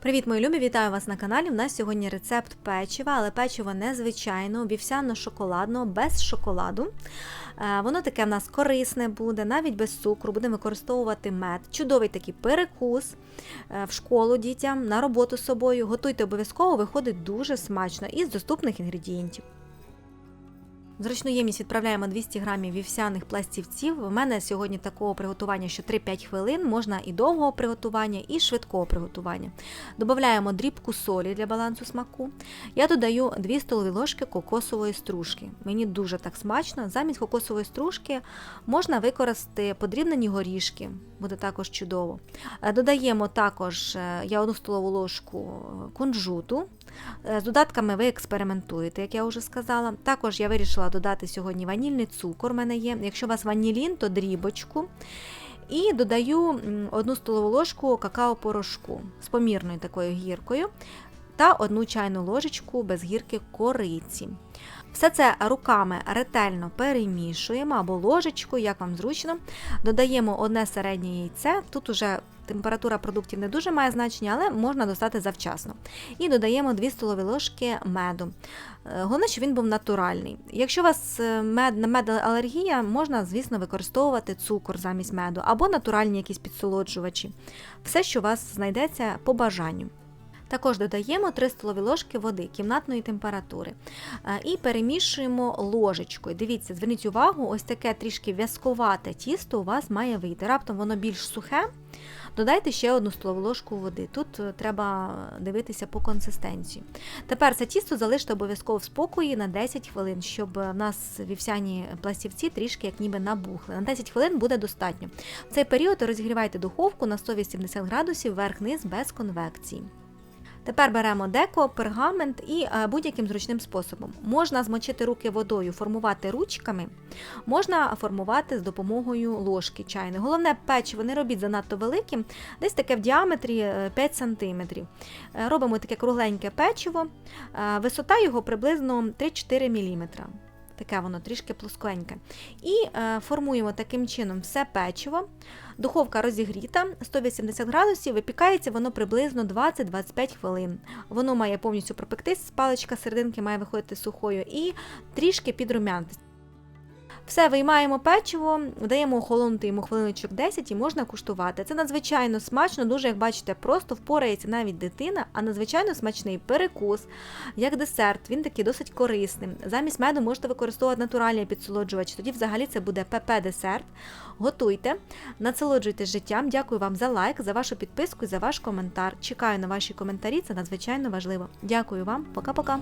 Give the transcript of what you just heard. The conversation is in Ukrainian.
Привіт, мої любі! Вітаю вас на каналі. У нас сьогодні рецепт печива, але печиво незвичайно, обівсяно-шоколадного, без шоколаду. Е, Воно таке в нас корисне буде, навіть без цукру. Будемо використовувати мед. Чудовий такий перекус е, в школу дітям, на роботу з собою. Готуйте обов'язково, виходить дуже смачно із доступних інгредієнтів. В зручну ємність відправляємо 200 грамів вівсяних пластівців. У мене сьогодні такого приготування, що 3-5 хвилин, можна і довгого приготування, і швидкого приготування. Додаємо дрібку солі для балансу смаку. Я додаю 2 столові ложки кокосової стружки. Мені дуже так смачно. Замість кокосової стружки можна використати подрібнені горішки, буде також чудово. Е, Додаємо також е, я 1 столову ложку кунжуту. Е, З додатками ви експериментуєте, як я вже сказала. Також я вирішила додати сьогодні ванільний цукор. У мене є. Якщо у вас ванілін, то дрібочку. І додаю одну столову ложку какао-порошку з помірною такою гіркою та одну чайну ложечку без гірки кориці. Все це руками ретельно перемішуємо або ложечкою, як вам зручно. Додаємо одне середнє яйце. Тут уже температура продуктів не дуже має значення, але можна достати завчасно. І додаємо 2 столові ложки меду. Е, Головне, щоб він був натуральний. Якщо у вас е, мед, алергія, можна, звісно, використовувати цукор замість меду або натуральні якісь підсолоджувачі. Все, що у вас знайдеться по бажанню. Також додаємо 3 столові ложки води кімнатної температури Е, і перемішуємо ложечкою. Дивіться, зверніть увагу, ось таке трішки в'язковате тісто у вас має вийти. Раптом воно більш сухе. Додайте ще одну столову ложку води. Тут е, треба дивитися по консистенції. Тепер це тісто залиште обов'язково в спокої на 10 хвилин, щоб в нас вівсяні пластівці трішки як ніби набухли. На 10 хвилин буде достатньо. В цей період розігрівайте духовку на 180 градусів верх-низ без конвекції. Тепер беремо деко, пергамент і е, будь-яким зручним способом. Можна змочити руки водою, формувати ручками, можна формувати з допомогою ложки чайної. Головне, печиво не робіть занадто великим, десь таке в діаметрі е, 5 см. Робимо таке кругленьке печиво, е, висота його приблизно 3-4 мм. Таке воно трішки плоскеньке. І е, формуємо таким чином все печиво. Духовка розігріта 180 градусів, випікається воно приблизно 20-25 хвилин. Воно має повністю пропектись, паличка серединки має виходити сухою і трішки підрумянитись. Все, виймаємо печиво, даємо охолонути йому хвилиночок 10 і можна куштувати. Це надзвичайно смачно, дуже, як бачите, просто впорається навіть дитина, а надзвичайно смачний перекус, як десерт, він такий досить корисним. Замість меду можете використовувати натуральний підсолоджувач, тоді взагалі це буде ПП-десерт. Готуйте, насолоджуйтесь життям. Дякую вам за лайк, за вашу підписку і за ваш коментар. Чекаю на ваші коментарі, це надзвичайно важливо. Дякую вам, пока-пока.